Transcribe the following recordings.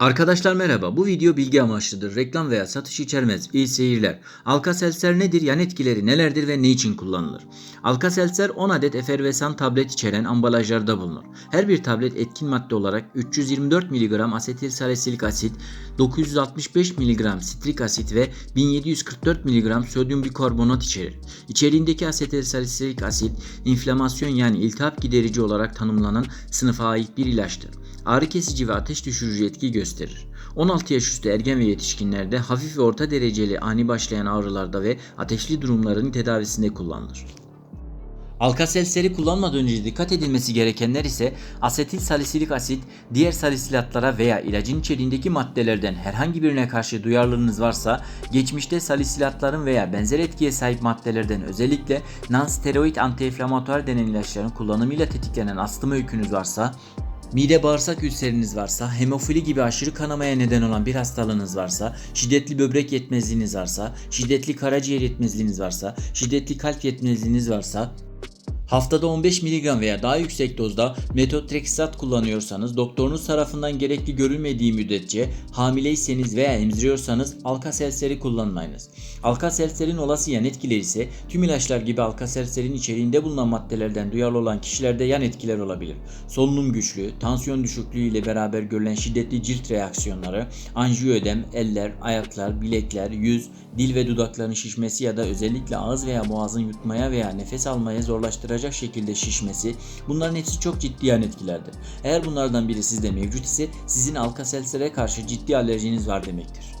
Arkadaşlar merhaba. Bu video bilgi amaçlıdır. Reklam veya satış içermez. İyi seyirler. Alka-Seltzer nedir? Yan etkileri nelerdir ve ne için kullanılır? Alka-Seltzer 10 adet efervesan tablet içeren ambalajlarda bulunur. Her bir tablet etkin madde olarak 324 mg asetilsalisilik asit, 965 mg sitrik asit ve 1744 mg sodyum bikarbonat içerir. İçeriğindeki asetilsalisilik asit, inflamasyon yani iltihap giderici olarak tanımlanan sınıfa ait bir ilaçtır ağrı kesici ve ateş düşürücü etki gösterir. 16 yaş üstü ergen ve yetişkinlerde hafif ve orta dereceli ani başlayan ağrılarda ve ateşli durumların tedavisinde kullanılır. Alka-Seltzer'i kullanmadan önce dikkat edilmesi gerekenler ise asetil salisilik asit, diğer salisilatlara veya ilacın içeriğindeki maddelerden herhangi birine karşı duyarlılığınız varsa, geçmişte salisilatların veya benzer etkiye sahip maddelerden özellikle non-steroid antiinflamatuar denen ilaçların kullanımıyla tetiklenen astım öykünüz varsa, Mide bağırsak ülseriniz varsa, hemofili gibi aşırı kanamaya neden olan bir hastalığınız varsa, şiddetli böbrek yetmezliğiniz varsa, şiddetli karaciğer yetmezliğiniz varsa, şiddetli kalp yetmezliğiniz varsa, Haftada 15 mg veya daha yüksek dozda metotrexat kullanıyorsanız doktorunuz tarafından gerekli görülmediği müddetçe hamileyseniz veya emziriyorsanız Alka-Seltzer'i kullanmayınız. Alka-Seltzer'in olası yan etkileri ise tüm ilaçlar gibi Alka-Seltzer'in içeriğinde bulunan maddelerden duyarlı olan kişilerde yan etkiler olabilir. Solunum güçlüğü, tansiyon düşüklüğü ile beraber görülen şiddetli cilt reaksiyonları, anjiyoödem, eller, ayaklar, bilekler, yüz, dil ve dudakların şişmesi ya da özellikle ağız veya boğazın yutmaya veya nefes almaya zorlaştıracak şekilde şişmesi bunların hepsi çok ciddi yan etkilerdir. Eğer bunlardan biri sizde mevcut ise sizin Alka-Seltzer'e karşı ciddi alerjiniz var demektir.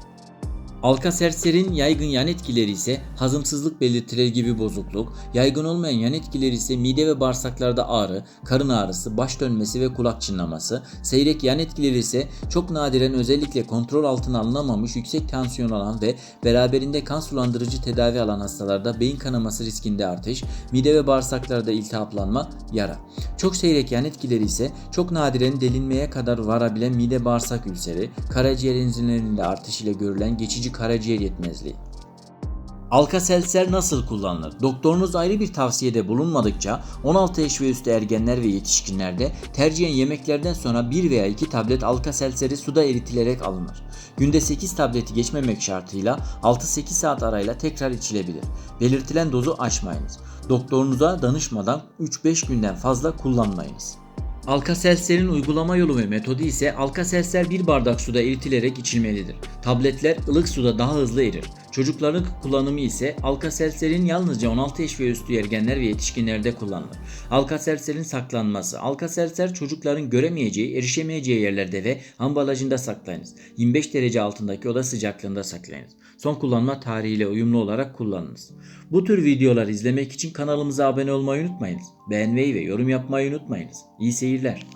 Alka-Seltzer'in yaygın yan etkileri ise hazımsızlık belirtileri gibi bozukluk, yaygın olmayan yan etkileri ise mide ve bağırsaklarda ağrı, karın ağrısı, baş dönmesi ve kulak çınlaması, seyrek yan etkileri ise çok nadiren özellikle kontrol altına alınamamış yüksek tansiyon alan ve beraberinde kan sulandırıcı tedavi alan hastalarda beyin kanaması riskinde artış, mide ve bağırsaklarda iltihaplanma, yara. Çok seyrek yan etkileri ise çok nadiren delinmeye kadar varabilen mide bağırsak ülseri, karaciğer enzimlerinde artış ile görülen geçici karaciğer yetmezliği. Alka-Seltzer nasıl kullanılır? Doktorunuz ayrı bir tavsiyede bulunmadıkça 16 yaş ve üstü ergenler ve yetişkinlerde tercihen yemeklerden sonra 1 veya 2 tablet Alka-Seltzer'i suda eritilerek alınır. Günde 8 tableti geçmemek şartıyla 6-8 saat arayla tekrar içilebilir. Belirtilen dozu aşmayınız. Doktorunuza danışmadan 3-5 günden fazla kullanmayınız. Alka-Seltzer'in uygulama yolu ve metodu ise Alka-Seltzer bir bardak suda eritilerek içilmelidir. Tabletler ılık suda daha hızlı erir. Çocukların kullanımı ise Alka-Seltzer'in yalnızca 16 yaş ve üstü ergenler ve yetişkinlerde kullanılır. Alka-Seltzer'in saklanması. Alka-Seltzer çocukların göremeyeceği, erişemeyeceği yerlerde ve ambalajında saklayınız. 25 derece altındaki oda sıcaklığında saklayınız. Son kullanma tarihiyle uyumlu olarak kullanınız. Bu tür videolar izlemek için kanalımıza abone olmayı unutmayınız. Beğenmeyi ve yorum yapmayı unutmayınız. İyi seyirler.